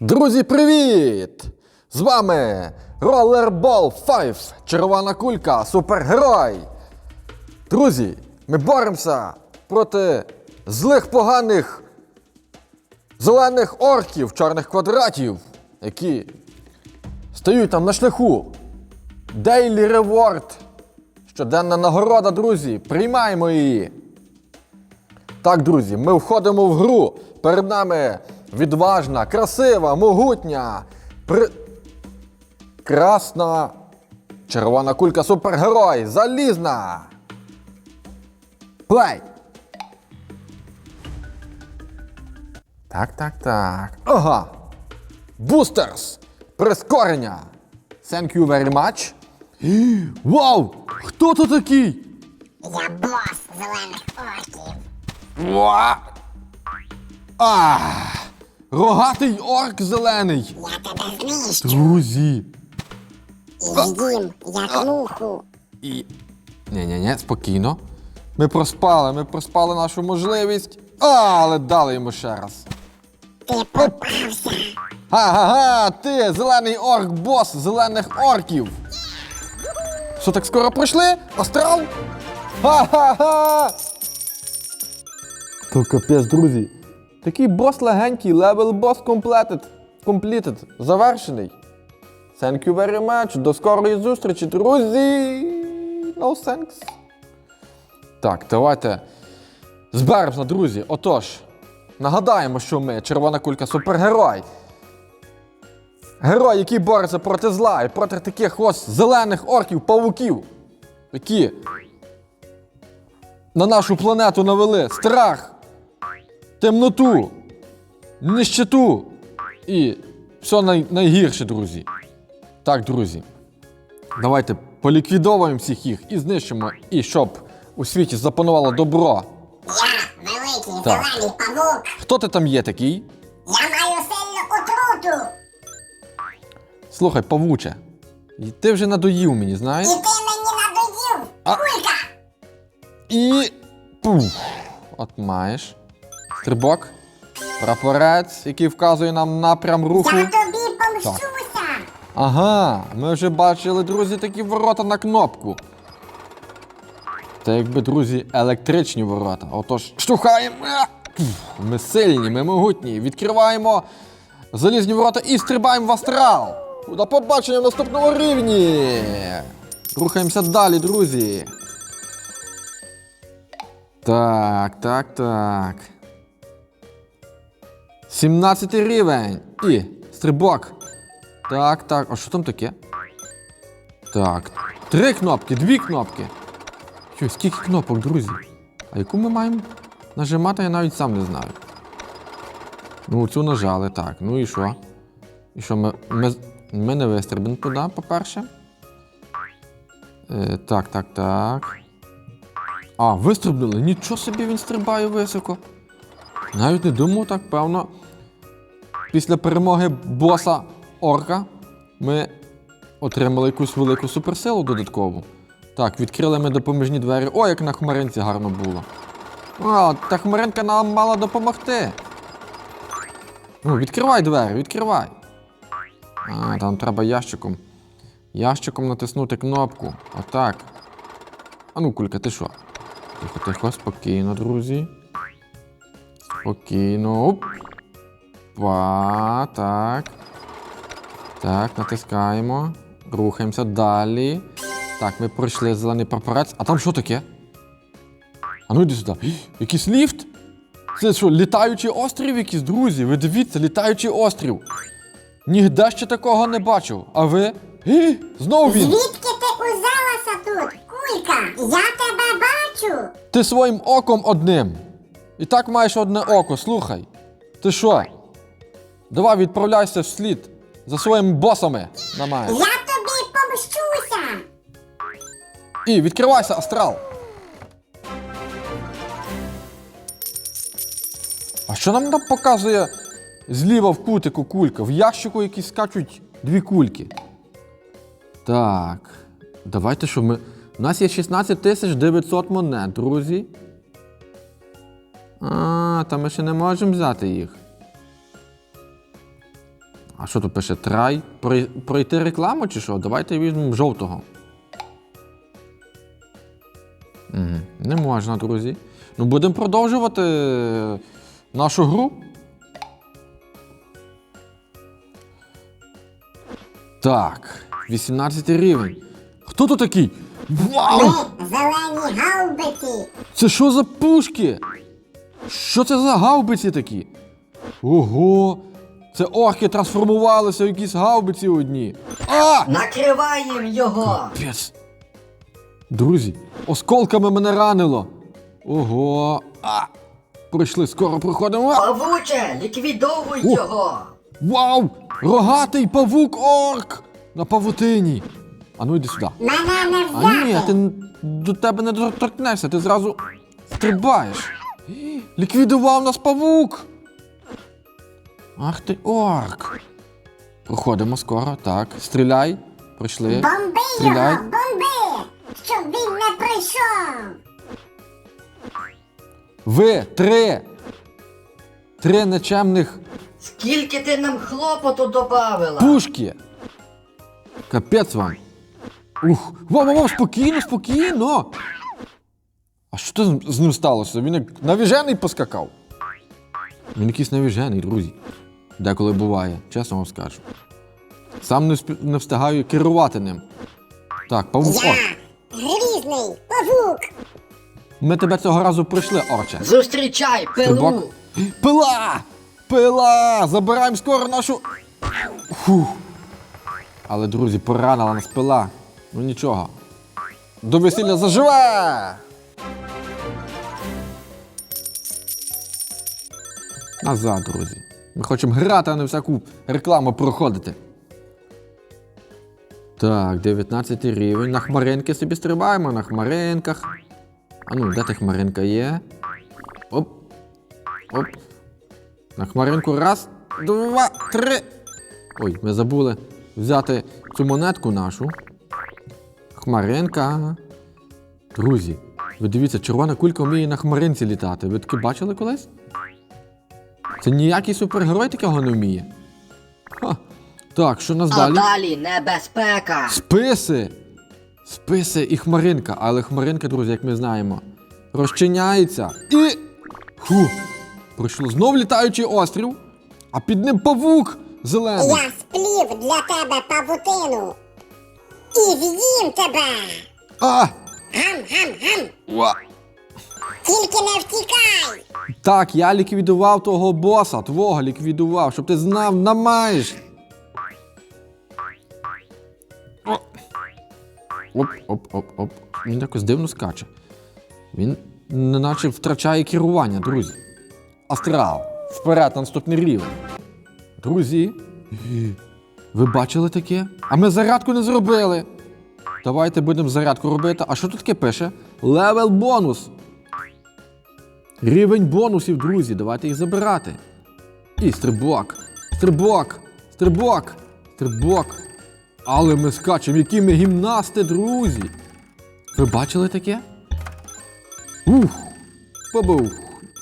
Друзі, привіт! З вами Rollerball 5, червона кулька, супергерой. Друзі, ми боремося проти злих поганих зелених орків, чорних квадратів, які стають там на шляху. Daily Reward. Щоденна нагорода, друзі. Приймаємо її. Так, друзі, ми входимо в гру. Перед нами відважна, красива, могутня, при... красна, червона кулька супергерой, залізна. Плей. Так, так, так. Ага. Бустерс. Прискорення. Thank you very much. Вау! Хто то такий? Я бос зелених орків. Уа! А! Рогатий орк зелений! Я тебе знищу Друзі! і з'їм, як муху. І. Ні-ні-ні, спокійно. Ми проспали, ми проспали нашу можливість. А, але дали йому ще раз. Ти попався. Га-га-га! Ти зелений орк, бос зелених орків! Що так скоро пройшли? Астрал? Ха-ха-ха! То капець, друзі. Такий бос легенький, левел бос completed. Completed. Завершений. Thank you very much. До скорої зустрічі, друзі. No thanks. Так, давайте зберемося, друзі. Отож, нагадаємо, що ми червона кулька супергерой. Герой, який бореться проти зла і проти таких ось зелених орків, павуків, які на нашу планету навели страх, темноту, нищету і все най- найгірше, друзі. Так, друзі. Давайте поліквідовуємо всіх їх і знищимо, і щоб у світі запанувало добро. Я великий Так. зелений павук. Хто ти там є такий? Я маю сильну отруту. Слухай, павуче, і ти вже надоїв мені, знаєш? І ти мені надоїв. А. Кулька. І. Пуф. От маєш. Стрибок. Прапорець, який вказує нам напрям руху. Я тобі помщуся. Ага, ми вже бачили, друзі, такі ворота на кнопку. Це якби, друзі, електричні ворота. Отож! Пф, Ми сильні, ми могутні. Відкриваємо залізні ворота і стрибаємо в астрал. До побачення в наступному рівні. Рухаємося далі, друзі. Так, так, так. 17 рівень. І стрибок. Так, так. А що там таке? Так. Три кнопки, дві кнопки. Що, скільки кнопок, друзі? А яку ми маємо нажимати, я навіть сам не знаю. Ну, цю нажали, так. Ну і що? І що, ми, ми, ми не вистрибнемо туди, по-перше. Е, так, так, так. А, вистрибнули. Нічого собі він стрибає високо. Навіть не думав так, певно. Після перемоги боса орка ми отримали якусь велику суперсилу додаткову. Так, відкрили ми допоміжні двері. О, як на хмаринці гарно було. О, та хмаринка нам мала допомогти. Ну, відкривай двері, відкривай. А, там треба ящиком. Ящиком натиснути кнопку. Отак. А ну, кулька, ти що? Тихо, тихо, спокійно, друзі. Спокійно. Оп. Па, так. Так, натискаємо. Рухаємося далі. Так, ми пройшли зелений прапорець. А там що таке? А ну йди сюди. Якийсь ліфт? Це що, літаючий острів якийсь, друзі? Ви дивіться, літаючий острів. Нігде ще такого не бачив. А ви? Гі, знову він! Звідки ти узялася тут? Кулька, я тебе бачу. Ти своїм оком одним. І так маєш одне око, слухай. Ти що? Давай відправляйся вслід за своїми босами на мене. Я тобі помщуся. І відкривайся, астрал. А що нам там показує зліва в кутику кулька? В ящику якісь скачуть дві кульки. Так. Давайте що ми. У нас є 16 тисяч 900 монет, друзі. А, та ми ще не можемо взяти їх. А що тут пише? Трай? Пройти рекламу чи що? Давайте візьмемо жовтого. Угу. Не можна, друзі. Ну, будемо продовжувати е, нашу гру. Так, 18 рівень. Хто тут такий? Вау! Зелені гаубиці. Це що за пушки? Що це за гаубиці такі? Ого! Це орки трансформувалися в якісь гаубиці одні. А! Накриваємо його! Пес. Друзі, осколками мене ранило. Ого. А! Прийшли, скоро проходимо. А! Павуче, ліквідовуй О! його! Вау! Рогатий павук орк! На павутині. А ну йди сюди. Мене не А ні, взяти. ти н- до тебе не доторкнешся, ти зразу стрибаєш. Ліквідував нас павук. Ах ти орк. Проходимо скоро, так. Стріляй. Пройшли. Бомби Стріляй. його, бомби! Щоб він не прийшов. Ви три. Три нечемних Скільки ти нам хлопоту добавила? пушки. Капець вам. Ух, вау, вау, вау, спокійно, спокійно. А що це з- ним сталося? Він як навіжений поскакав. Він якийсь навіжений, друзі. Деколи буває, чесно вам скажу. Сам не, вспі- не встигаю керувати ним. Так, павук. Я грізний павук. ми тебе цього разу пройшли, орче. Зустрічай Стрибок. пилу! Пила! Пила! Забираємо скоро нашу. Фух. Але, друзі, поранила нас пила. Ну нічого. До весілля заживе! Назад, друзі. Ми хочемо грати, а не всяку рекламу проходити. Так, 19 рівень. На хмаринки собі стрибаємо, на хмаринках. А ну, де та хмаринка є? Оп. Оп. На хмаринку. Раз, два, три. Ой, ми забули взяти цю монетку нашу. Хмаринка. Друзі, ви дивіться, червона кулька вміє на хмаринці літати. Ви таке бачили колись? Це ніякий супергерой такого не вміє. Ха. Так, що нас А далі? далі небезпека! Списи! Списи і хмаринка, але хмаринка, друзі, як ми знаємо, розчиняється і. Фу! Пройшло знов літаючий острів, а під ним павук зелений. Я сплів для тебе павутину. І з'їм тебе. А! Гам-гам-гам. Тільки не втікай. Так, я ліквідував того боса, твого ліквідував, щоб ти знав, намаєш. Оп, оп, оп, оп. Він якось дивно скаче. Він неначе втрачає керування, друзі. Астрал. Вперед на наступний рівень. Друзі. Ви бачили таке? А ми зарядку не зробили. Давайте будемо зарядку робити. А що тут таке пише? Левел бонус. Рівень бонусів, друзі, давайте їх забирати. І стрибок, стрибок, стрибок, стрибок. Але ми скачемо, які ми гімнасти, друзі. Ви бачили таке? Ух! Побух.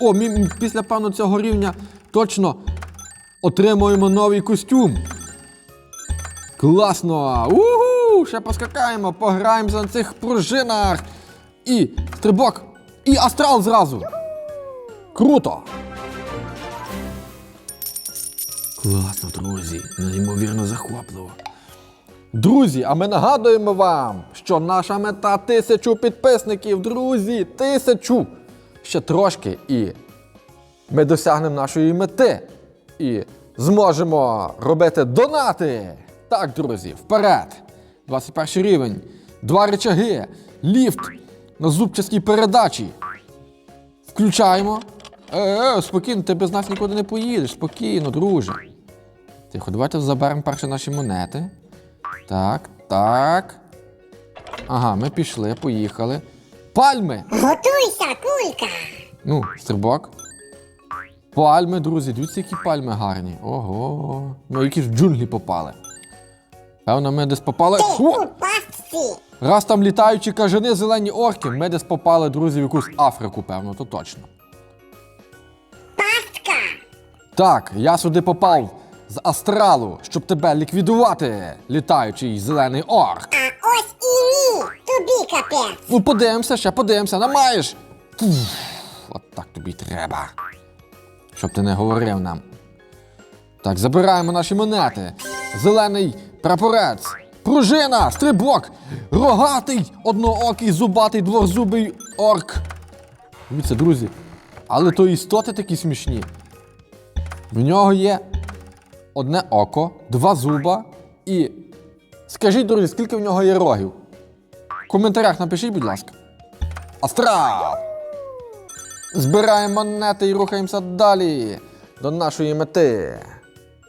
О, мі, після певно цього рівня точно отримуємо новий костюм. Класно! Угу! Ще поскакаємо, пограємося на цих пружинах. І стрибок, і астрал зразу. Круто! Класно, друзі. Неймовірно захопливо. Друзі, а ми нагадуємо вам, що наша мета тисячу підписників, друзі, тисячу. Ще трошки і ми досягнемо нашої мети. І зможемо робити донати. Так, друзі, вперед! 21 рівень, два речаги, ліфт на зубчастій передачі. Включаємо. Е, е, спокійно, ти без нас нікуди не поїдеш. Спокійно, друже. Тихо, давайте заберемо перші наші монети. Так, так. Ага, ми пішли, поїхали. Пальми! Готуйся, кулька. Ну, стрибок. Пальми, друзі, дивіться, які пальми гарні. Ого. Ми якісь в джунглі попали. Певно, ми десь попали. Ти О! у пастці. Раз там літаючі кажани, зелені орки, ми десь попали, друзі, в якусь Африку, певно, то точно. Так, я сюди попав з астралу, щоб тебе ліквідувати, літаючий зелений орк. А ось і ні. Тобі капець. Ну, подивимося, ще подивимося, не маєш. Пф, От так тобі й треба. Щоб ти не говорив нам. Так, забираємо наші монети. Зелений прапорець, пружина, стрибок, рогатий, одноокий, зубатий, двохзубий орк. Дивіться, друзі. Але то істоти такі смішні. В нього є одне око, два зуба і. Скажіть, друзі, скільки в нього є рогів? В коментарях напишіть, будь ласка. Астрал! Збираємо монети і рухаємося далі до нашої мети.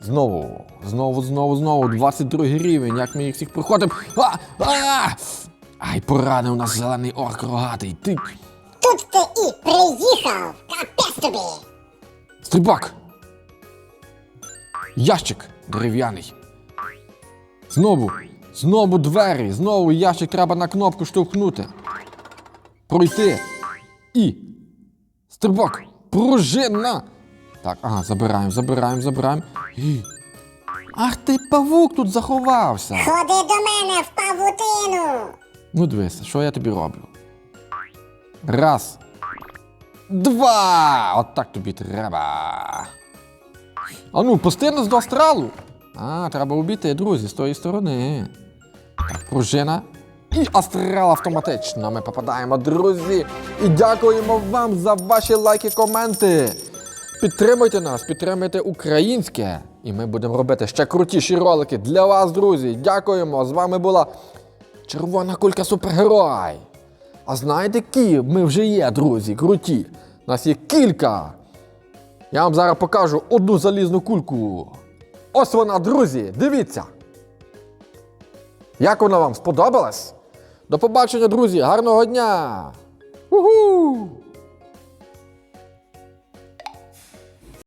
Знову, знову, знову, знову. 22 рівень. Як ми їх всіх проходимо. А! А! Ай, поранив нас зелений орк рогатий. Ти. Тут ти і приїхав. Капець тобі. Стрибак! Ящик дерев'яний. Знову, знову двері, знову ящик треба на кнопку штовхнути. Пройти. І. Стрибок! Пружина! Так, ага, забираємо, забираємо, забираємо. Ах ти павук тут заховався. Ходи до мене в павутину. Ну дивися, що я тобі роблю? Раз. Два! От так тобі треба. А ну, пусти нас до астралу. А, треба обійти, друзі, з тої сторони. Так, пружина. І астрал автоматично. Ми попадаємо, друзі. І дякуємо вам за ваші лайки, коменти. Підтримуйте нас, підтримуйте українське. І ми будемо робити ще крутіші ролики для вас, друзі. Дякуємо. З вами була Червона кулька супергерой. А знаєте, які ми вже є, друзі, круті. У нас є кілька. Я вам зараз покажу одну залізну кульку. Ось вона, друзі, дивіться. Як вона вам сподобалась? До побачення, друзі, гарного дня! Уху!